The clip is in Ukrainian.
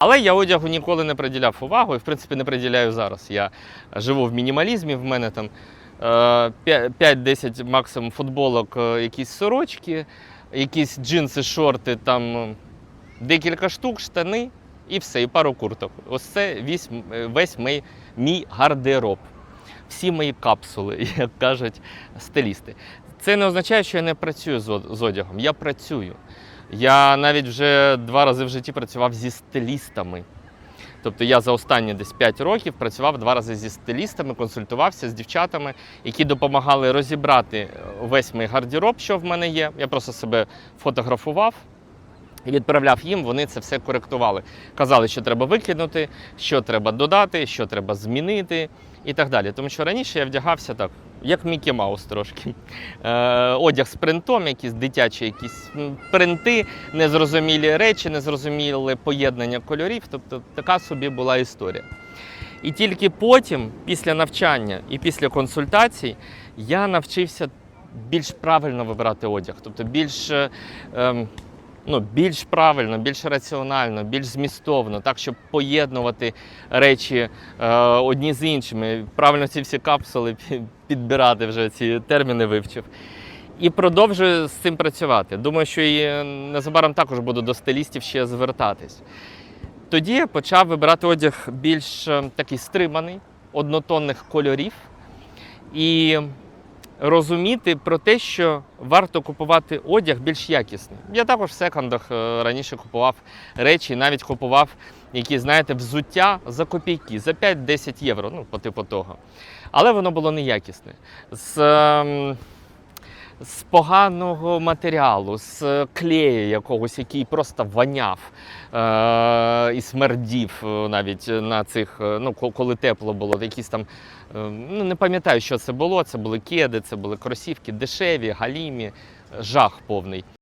Але я одягу ніколи не приділяв увагу і, в принципі, не приділяю зараз. Я живу в мінімалізмі, в мене там е, 5-10 максимум футболок, е, якісь сорочки, якісь джинси, шорти, там е, декілька штук, штани і все, і пару курток. Ось це весь, весь мій, мій гардероб. Всі мої капсули, як кажуть стилісти. Це не означає, що я не працюю з одягом. Я працюю. Я навіть вже два рази в житті працював зі стилістами. Тобто я за останні десь 5 років працював два рази зі стилістами, консультувався з дівчатами, які допомагали розібрати весь мій гардероб, що в мене є. Я просто себе фотографував відправляв їм, вони це все коректували. Казали, що треба викинути, що треба додати, що треба змінити і так далі. Тому що раніше я вдягався так, як Мікі Маус трошки. Е, одяг з принтом, якісь дитячі якісь принти, незрозумілі речі, незрозуміле поєднання кольорів. Тобто така собі була історія. І тільки потім, після навчання і після консультацій, я навчився більш правильно вибирати одяг, тобто більш, е, ем, ну, більш правильно, більш раціонально, більш змістовно, так, щоб поєднувати речі е, одні з іншими. Правильно ці всі капсули підбирати вже ці терміни вивчив. І продовжую з цим працювати. Думаю, що і незабаром також буду до стилістів ще звертатись. Тоді я почав вибирати одяг більш е, такий стриманий, однотонних кольорів і розуміти про те, що варто купувати одяг більш якісний. Я також в секондах е, раніше купував речі, навіть купував які, знаєте, взуття за копійки, за 5-10 євро, ну, по типу того. Але воно було неякісне. З, ем, з поганого матеріалу, з клею якогось, який просто воняв е- і смердів е, навіть на цих, е, ну, коли тепло було, якісь там, е, ну не пам'ятаю, що це було. Це були кеди, це були кросівки, дешеві, галімі, жах повний.